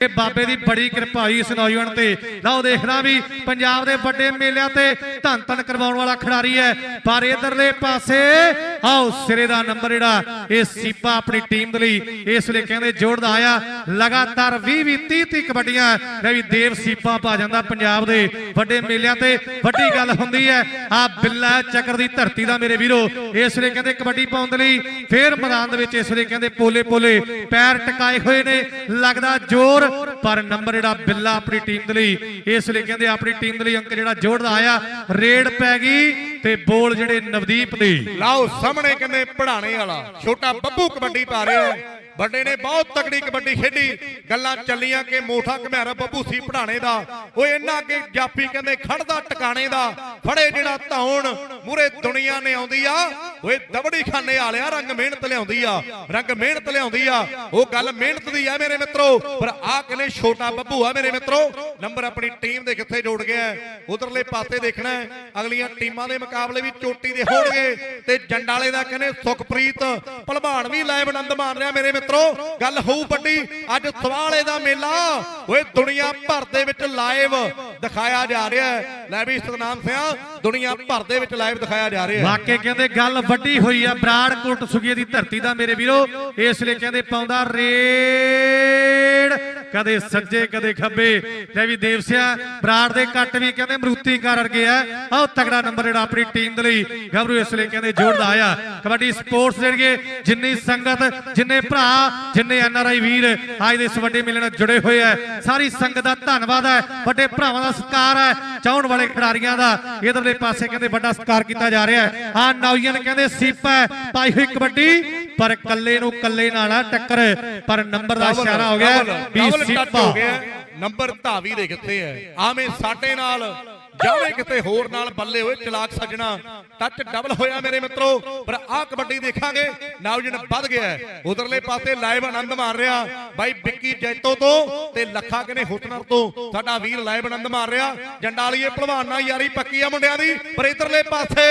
ਇਹ ਬਾਬੇ ਦੀ ਬੜੀ ਕਿਰਪਾ ਹੋਈ ਇਸ ਨੌਜਵਾਨ ਤੇ। ਲਓ ਦੇਖਣਾ ਵੀ ਪੰਜਾਬ ਦੇ ਵੱਡੇ ਮੇਲਿਆਂ ਤੇ ਧੰਨ ਧੰਨ ਕਰਵਾਉਣ ਵਾਲਾ ਖਿਡਾਰੀ ਹੈ। ਪਰ ਇਧਰਲੇ ਪਾਸੇ, ਆਓ ਸਿਰੇ ਦਾ ਨੰਬਰ ਜਿਹੜਾ, ਇਹ ਸੀਪਾ ਆਪਣੀ ਟੀਮ ਦੇ ਲਈ ਇਸ ਲਈ ਕਹਿੰਦੇ ਜੋੜਦਾ ਆਇਆ। ਲਗਾਤਾਰ 20 20 30 30 ਕਬੱਡੀਆਂ ਲੈ ਵੀ ਦੇਵ ਸੀਪਾ ਪਾ ਜਾਂਦਾ ਪੰਜਾਬ ਦੇ ਵੱਡੇ ਮੇਲਿਆਂ ਤੇ। ਵੱਡੀ ਗੱਲ ਹੁੰਦੀ ਹੈ, ਆ ਬਿੱਲਾ ਚੱਕਰ ਦੀ ਧਰਤੀ ਦਾ ਮੇਰੇ ਵੀਰੋ। ਇਸ ਲਈ ਕਹਿੰਦੇ ਕਬੱਡੀ ਪਾਉਣ ਦੇ ਲਈ ਫੇਰ ਮੈਦਾਨ ਦੇ ਵਿੱਚ ਇਸ ਲਈ ਕਹਿੰਦੇ ਪੋਲੇ ਪੋਲੇ ਪੈਰ ਟਿਕਾਏ ਹੋਏ ਨੇ। ਲੱਗਦਾ ਜ਼ੋਰ ਪਰ ਨੰਬਰ ਜਿਹੜਾ ਬਿੱਲਾ ਆਪਣੀ ਟੀਮ ਦੇ ਲਈ, ਇਸ ਲਈ ਕਹਿੰਦੇ ਆਪਣੀ ਟੀਮ ਦੇ ਲਈ ਅੰਕ ਜਿਹੜਾ ਜੋੜਦਾ ਆਇਆ, ਰੇਡ ਪੈ ਗਈ ਤੇ ਬੋਲ ਜਿਹੜੇ ਨਵਦੀਪ ਦੇ। ਲਾਓ ਸਾਹਮਣੇ ਕਹਿੰਦੇ ਪੜਾਣੇ ਵਾਲਾ, ਛੋਟਾ ਬੱਬੂ ਕਬੱਡੀ ਪਾ ਰਿਹਾ ਹੈ। ਵੱਡੇ ਨੇ ਬਹੁਤ ਤਕੜੀ ਕਬੱਡੀ ਖੇਡੀ, ਗੱਲਾਂ ਚੱਲੀਆਂ ਕਿ ਮੋਠਾ ਘਮਿਆਰਾ ਬੱਬੂ ਸੀ ਪੜਾਣੇ ਦਾ। ਉਹ ਇਹਨਾਂ ਅੱਗੇ ਜਾਪੀ ਕਹਿੰਦੇ ਖੜਦਾ ਟਿਕਾਣੇ ਦਾ। ਫੜੇ ਜਿਹੜਾ ਧੌਣ ਮੂਰੇ ਦੁਨੀਆ ਨੇ ਆਉਂਦੀ ਆ। ਓਏ ਦਬੜੀ ਖਾਨੇ ਵਾਲਿਆ, ਰੰਗ ਮਿਹਨਤ ਲਿਆਉਂਦੀ ਆ। ਰੰਗ ਮਿਹਨਤ ਲਿਆਉਂਦੀ ਆ। ਉਹ ਗੱਲ ਮਿਹਨਤ ਦੀ ਆ ਮੇਰੇ ਮਿੱਤਰੋ, ਪਰ ਆ ਕਹਿੰਦੇ ਛੋਟਾ ਬੱਬੂ ਆ ਮੇਰੇ ਮਿੱਤਰੋ। ਨੰਬਰ ਆਪਣੀ ਟੀਮ ਦੇ ਕਿੱਥੇ ਜੋੜ ਗਿਆ ਉਧਰਲੇ ਪਾਸੇ ਦੇਖਣਾ ਅਗਲੀਆਂ ਟੀਮਾਂ ਦੇ ਮੁਕਾਬਲੇ ਵੀ ਚੋਟੀ ਦੇ ਹੋਣਗੇ। ਤੇ ਜੰਡਾਲੇ ਦਾ ਕਹਿੰਦੇ ਸੁਖਪ੍ਰੀਤ, ਭਲਵਾਨ ਵੀ ਲਾਈਵ ਆਨੰਦ ਮਾਣ ਰਿਹਾ ਮੇਰੇ ਮਿੱਤਰੋ, ਗੱਲ ਹੋਊ ਵੱਡੀ, ਅੱਜ ਸਵਾਲੇ ਦਾ ਮੇਲਾ, ਓਏ ਦੁਨੀਆ ਭਰ ਦੇ ਵਿੱਚ ਲਾਈਵ ਦਿਖਾਇਆ ਜਾ ਰਿਹਾ ਹੈ। ਲੈ ਵੀ ਸਤਨਾਮ ਸਿਆ, ਦੁਨੀਆ ਭਰ ਦੇ ਵਿੱਚ ਲਾਈਵ ਦਿਖਾਇਆ ਜਾ ਰਿਹਾ ਹੈ। ਵਾਕੇ ਕਹਿੰਦੇ ਗੱਲ ਵੱਡੀ ਹੋਈ ਆ ਬਰਾੜਕੋਟ ਸੁਖੀਏ ਦੀ ਧਰਤੀ ਦਾ ਮੇਰੇ ਵੀਰੋ, ਇਸ ਲਈ ਕਹਿੰਦੇ ਪਾਉਂਦਾ ਰੇ ਕਦੇ ਸੱਜੇ ਕਦੇ ਖੱਬੇ। ਲੈ ਵੀ ਦੇਵਸਿਆ ਬਰਾੜ ਦੇ ਕੱਟ ਵੀ ਕਹਿੰਦੇ ਮਰੂਤੀ ਕਰ ਅਰਗੇ ਆ। ਆਹ ਤਗੜਾ ਨੰਬਰ ਜਿਹੜਾ ਆਪਣੀ ਟੀਮ ਦੇ ਲਈ ਗੱਭਰੂ ਇਸ ਲਈ ਕਹਿੰਦੇ ਜੋੜਦਾ ਆਇਆ। ਕਬੱਡੀ ਸਪੋਰਟਸ ਜਿਹੜੀਏ ਜਿੰਨੀ ਸੰਗਤ ਜਿੰਨੇ ਭਰਾ ਜਿੰਨੇ ਐਨ ਆਰ ਆਈ ਵੀਰ ਅੱਜ ਦੇ ਇਸ ਵੱਡੇ ਮੇਲੇ ਨਾਲ ਜੁੜੇ ਹੋਏ ਆ। ਸਾਰੀ ਸੰਗਤ ਦਾ ਧੰਨਵਾਦ ਹੈ ਵੱਡੇ ਭਰਾਵਾਂ ਦਾ ਸਤਿਕਾਰ ਹੈ ਚਾਹਣ ਵਾਲੇ ਖਿਡਾਰੀਆਂ ਦਾ। ਇਧਰਲੇ ਪਾਸੇ ਕਹਿੰਦੇ ਵੱਡਾ ਸਤਿਕਾਰ ਕੀਤਾ ਜਾ ਰਿਹਾ। ਹੈ ਆ ਨੌਜਵਾਨ ਕਹਿੰਦੇ ਸੀਪਾ ਹੈ, ਪਾਈ ਹੋਈ ਕਬੱਡੀ। ਪਰ ਕੱਲੇ ਨੂੰ ਕੱਲੇ ਨਾਲ ਆ ਟੱਕਰ। ਪਰ ਨੰਬਰ ਦਾ ਇਸ਼ਾਰਾ ਹੋ ਗਿਆ ਵੀ ਸੀਪਾ। ਨੰਬਰ ਧਾਵੀ ਦੇ ਕਿੱਥੇ ਹੈ? ਆਵੇਂ ਸਾਡੇ ਨਾਲ ਜਾਵੇ ਕਿਤੇ ਹੋਰ ਨਾਲ ਬੱਲੇ ਹੋਏ, ਚਲਾਕ ਸੱਜਣਾ। ਟੱਚ ਡਬਲ ਹੋਇਆ ਮੇਰੇ ਮਿੱਤਰੋ, ਪਰ ਆਹ ਕਬੱਡੀ ਦੇਖਾਂਗੇ ਨੌਜਵਾਨ ਵੱਧ ਗਿਆ ਉਧਰਲੇ ਪਾਸੇ ਲਾਈਵ ਆਨੰਦ ਮਾਰ ਰਿਹਾ। ਬਾਈ ਵਿੱਕੀ ਜੈਤੋ ਤੋਂ ਤੇ ਲੱਖਾ ਕਨੇ ਹੁਸਨਰ ਤੋਂ। ਸਾਡਾ ਵੀਰ ਲਾਈਵ ਆਨੰਦ ਮਾਰ ਰਿਹਾ। ਜੰਡਾਲੀਏ ਭਲਵਾਨ ਨਾਲ ਯਾਰੀ ਪੱਕੀ ਆ ਮੁੰਡਿਆਂ ਦੀ, ਪਰ ਇਧਰਲੇ ਪਾਸੇ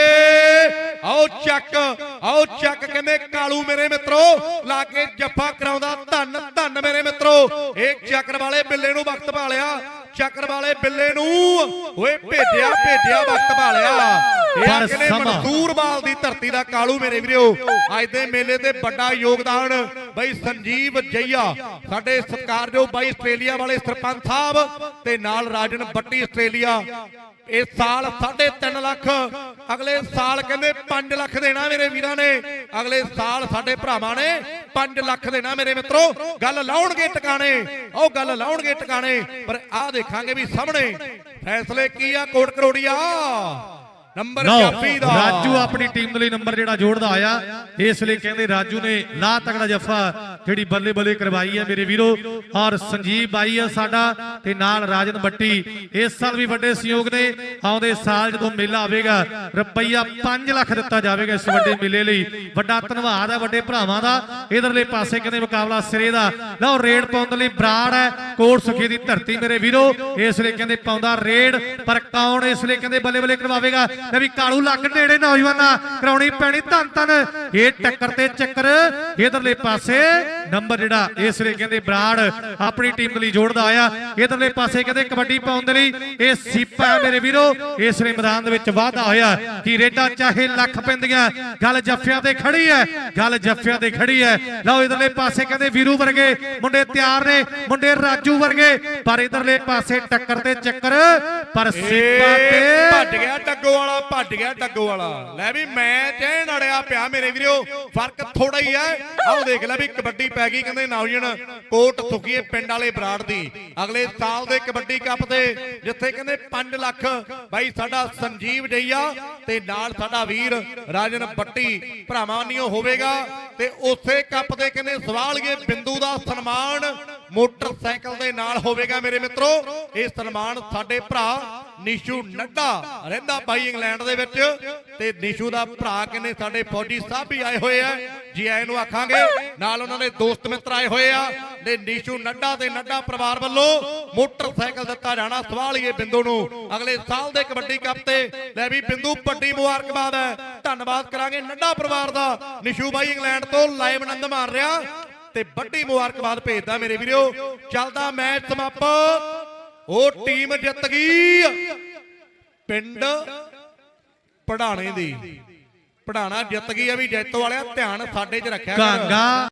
ਆਓ ਚੱਕ ਆਓ ਚੱਕ ਕਹਿੰਦੇ ਕਾਲੂ ਮੇਰੇ ਮਿੱਤਰੋ। ਲਾ ਕੇ ਜੱਫਾ ਕਰਾਉਂਦਾ ਧੰਨ ਧੰਨ ਮੇਰੇ ਮਿੱਤਰੋ। ਇਹ ਚੱਕਰ ਵਾਲੇ ਬਿੱਲੇ ਨੂੰ ਵਕਤ ਪਾ ਲਿਆ। ਚੱਕਰ ਵਾਲੇ ਬਿੱਲੇ ਨੂੰ ਓਏ ਭੇਜਿਆ ਭੇਜਿਆ ਵਕਤ ਪਾ ਪਰ ਸਮਾਂ। ਮਨਸੂਰਵਾਲ ਦੀ ਧਰਤੀ ਦਾ ਕਾਲੂ ਮੇਰੇ ਵੀਰੋ। ਅੱਜ ਦੇ ਮੇਲੇ ਤੇ ਵੱਡਾ ਯੋਗਦਾਨ ਬਈ ਸੰਜੀਵ ਜਈਆ ਸਾਡੇ ਸਤਿਕਾਰਯੋਗ ਬਾਈ ਆਸਟ੍ਰੇਲੀਆ ਵਾਲੇ ਸਰਪੰਚ ਸਾਹਿਬ ਤੇ ਨਾਲ ਰਾਜਨ ਬੱਟੀ ਆਸਟ੍ਰੇਲੀਆ। ਇਸ ਸਾਲ 3.5 ਲੱਖ ਅਗਲੇ ਸਾਲ ਕਹਿੰਦੇ 5 ਲੱਖ ਦੇਣਾ ਮੇਰੇ ਵੀਰਾਂ ਨੇ। ਅਗਲੇ ਸਾਲ ਸਾਡੇ ਭਰਾਵਾਂ ਨੇ 5 ਲੱਖ ਦੇਣਾ ਮੇਰੇ ਮਿੱਤਰੋ। ਗੱਲ ਲਾਉਣਗੇ ਟਿਕਾਣੇ ਉਹ ਗੱਲ ਲਾਉਣਗੇ ਟਿਕਾਣੇ ਪਰ ਆਹ ਦੇਖਾਂਗੇ ਵੀ ਸਾਹਮਣੇ ਫੈਸਲੇ ਕੀ ਆ ਕੋਟ ਕਰੋੜੀਆ ਨੰਬਰ ਲਓ ਜਾਫੀ ਦਾ। ਰਾਜੂ ਆਪਣੀ ਟੀਮ ਦੇ ਲਈ ਨੰਬਰ ਜਿਹੜਾ ਜੋੜਦਾ ਆਇਆ ਇਸ ਲਈ ਕਹਿੰਦੇ ਰਾਜੂ ਨੇ ਲਾ ਤਕੜਾ ਜੱਫਾ ਜਿਹੜੀ ਬੱਲੇ ਬੱਲੇ ਕਰਵਾਈ ਹੈ ਮੇਰੇ ਵੀਰੋ। ਔਰ ਸੰਜੀਵ ਬਾਈ ਆ ਸਾਡਾ ਤੇ ਨਾਲ ਰਾਜਨ ਬੱਟੀ ਇਸ ਸਾਲ ਵੀ ਵੱਡੇ ਸਹਿਯੋਗ ਨੇ। ਆਉਂਦੇ ਸਾਲ ਜਦੋਂ ਮੇਲਾ ਆਵੇਗਾ ਰੁਪਈਆ 5 ਲੱਖ ਦਿੱਤਾ ਜਾਵੇਗਾ ਇਸ ਵੱਡੇ ਮੇਲੇ ਲਈ। ਵੱਡਾ ਧੰਨਵਾਦ ਹੈ ਵੱਡੇ ਭਰਾਵਾਂ ਦਾ। ਇਧਰਲੇ ਪਾਸੇ ਕਹਿੰਦੇ ਮੁਕਾਬਲਾ ਸਿਰੇ ਦਾ। ਲਓ ਰੇਡ ਪਾਉਣ ਦੇ ਲਈ ਬਰਾੜ ਹੈ ਕੋਟ ਸੁਖੀ ਦੀ ਧਰਤੀ ਮੇਰੇ ਵੀਰੋ। ਇਸ ਲਈ ਕਹਿੰਦੇ ਪਾਉਂਦਾ ਰੇਡ ਪਰ ਕੌਣ ਇਸ ਲਈ ਕਹਿੰਦੇ ਬੱਲੇ ਬੱਲੇ ਕਰਵਾਵੇਗਾ? ਲੈ ਵੀ ਕਾਲੂ ਲੱਗ ਨੇੜੇ ਨੌਜਵਾਨਾਂ ਕਰਾਉਣੀ ਪੈਣੀ ਧੰਨ ਧੰਨ। ਇਹ ਟੱਕਰ ਤੇ ਚੱਕਰ ਇਧਰਲੇ ਪਾਸੇ ਨੰਬਰ ਜਿਹੜਾ ਇਸ ਲਈ ਕਹਿੰਦੇ ਬਰਾੜ ਆਪਣੀ ਟੀਮ ਲਈ ਜੋੜਦਾ ਆਇਆ। ਇਧਰਲੇ ਪਾਸੇ ਕਹਿੰਦੇ ਕਬੱਡੀ ਪਾਉਣ ਦੇ ਲਈ ਇਹ ਸੀਪਾ ਮੇਰੇ ਵੀਰੋ। ਇਸ ਲਈ ਮੈਦਾਨ ਦੇ ਵਿੱਚ ਵਾਧਾ ਹੋਇਆ ਕਿ ਰੇਡਾ ਚਾਹੇ ਲੱਖ ਪੈਂਦੀਆਂ। ਗੱਲ ਜੱਫਿਆਂ ਤੇ ਖੜੀ ਹੈ ਗੱਲ ਜੱਫਿਆਂ ਤੇ ਖੜੀ ਹੈ। ਲਓ ਇਧਰਲੇ ਪਾਸੇ ਕਹਿੰਦੇ ਵੀਰੂ ਵਰਗੇ ਮੁੰਡੇ ਤਿਆਰ ਨੇ ਮੁੰਡੇ ਰਾਜੂ ਵਰਗੇ। ਪਰ ਇਧਰਲੇ ਪਾਸੇ ਟੱਕਰ ਤੇ ਚੱਕਰ ਪਰ ਸੀਪਾ ਤੇ ਭੱਜ ਗਿਆ ਡੱਗੋ ਵਾਲਾ ਭੱਜ ਗਿਆ ਡੱਗੋ ਵਾਲਾ। ਲੈ ਵੀ ਮੈਚ ਐ ਨੜਿਆ ਪਿਆ ਮੇਰੇ ਵੀਰੋ, ਫ਼ਰਕ ਥੋੜਾ ਹੀ ਐ ਆਓ ਦੇਖ ਲੈ ਵੀ ਕਬੱਡੀ ਪੈ ਗਈ ਕਹਿੰਦੇ ਨੌਜਣ ਕੋਟ ਸੁਖੀਏ ਪਿੰਡ ਵਾਲੇ ਬਰਾੜ ਦੀ। ਅਗਲੇ ਸਾਲ ਦੇ ਕਬੱਡੀ ਕੱਪ ਦੇ ਜਿੱਥੇ ਕਹਿੰਦੇ 5 ਲੱਖ ਬਾਈ ਸਾਡਾ ਸੰਜੀਵ ਜਈਆ ਤੇ ਨਾਲ ਸਾਡਾ ਵੀਰ ਰਾਜਨ ਬੱਟੀ, ਭਰਾਵਾਂ ਨਿਓ ਹੋਵੇਗਾ। ਤੇ ਉਸੇ ਕੱਪ ਦੇ ਕਹਿੰਦੇ ਸਵਾਲਗੇ ਬਿੰਦੂ ਦਾ ਸਨਮਾਨ ਮੋਟਰਸਾਈਕਲ ਦੇ ਨਾਲ ਹੋਵੇਗਾ ਮੇਰੇ ਮਿੱਤਰੋ। ਇਹ ਸਨਮਾਨ ਸਾਡੇ ਭਰਾ ਨਿਸ਼ੂ ਨੱਡਾ ਰਹਿੰਦਾ ਬਾਈ ਇੰਗਲੈਂਡ ਦੇ ਵਿੱਚ ਤੇ ਨਿਸ਼ੂ ਦਾ ਭਰਾ ਕਹਿੰਦੇ ਸਾਡੇ ਫੌਜੀ ਸਾਹਿਬ ਵੀ ਆਏ ਹੋਏ ਆ। ਜੀ ਆਏ ਨੂੰ ਆਖਾਂਗੇ, ਨਾਲ ਉਹਨਾਂ ਦੇ ਦੋਸਤ ਮਿੱਤਰ ਆਏ ਹੋਏ ਆ। ਤੇ ਨਿਸ਼ੂ ਨੱਡਾ ਤੇ ਨੱਡਾ ਪਰਿਵਾਰ ਵੱਲੋਂ ਮੋਟਰਸਾਈਕਲ ਦਿੱਤਾ ਜਾਣਾ। ਸਵਾਲੀਏ ਬਿੰਦੂ ਨੂੰ। ਅਗਲੇ ਸਾਲ ਦੇ ਕਬੱਡੀ ਕੱਪ ਤੇ ਲੈ ਵੀ ਬਿੰਦੂ, ਵੱਡੀ ਮੁਬਾਰਕਬਾਦ ਹੈ। ਧੰਨਵਾਦ ਕਰਾਂਗੇ ਨੱਡਾ ਪਰਿਵਾਰ ਦਾ। ਨਿਸ਼ੂ ਬਾਈ ਇੰਗਲੈਂਡ ਤੋਂ ਲਾਈਵ ਆਨੰਦ ਮਾਰ ਰਿਹਾ ਤੇ ਵੱਡੀ ਮੁਬਾਰਕਬਾਦ ਭੇਜਦਾ ਮੇਰੇ ਵੀਰੋ। ਚੱਲਦਾ ਮੈਚ ਸਮਾਪਤ। ਉਹ ਟੀਮ ਜਿੱਤ ਗਈ ਪਿੰਡ ਪੜਾਣੇ ਦੀ। ਪੜਾਣਾ ਜਿੱਤ ਗਈ ਆ ਵੀ ਜੈਤੋ ਵਾਲਿਆ ਧਿਆਨ ਸਾਡੇ 'ਚ ਰੱਖਿਆ ਕਰ।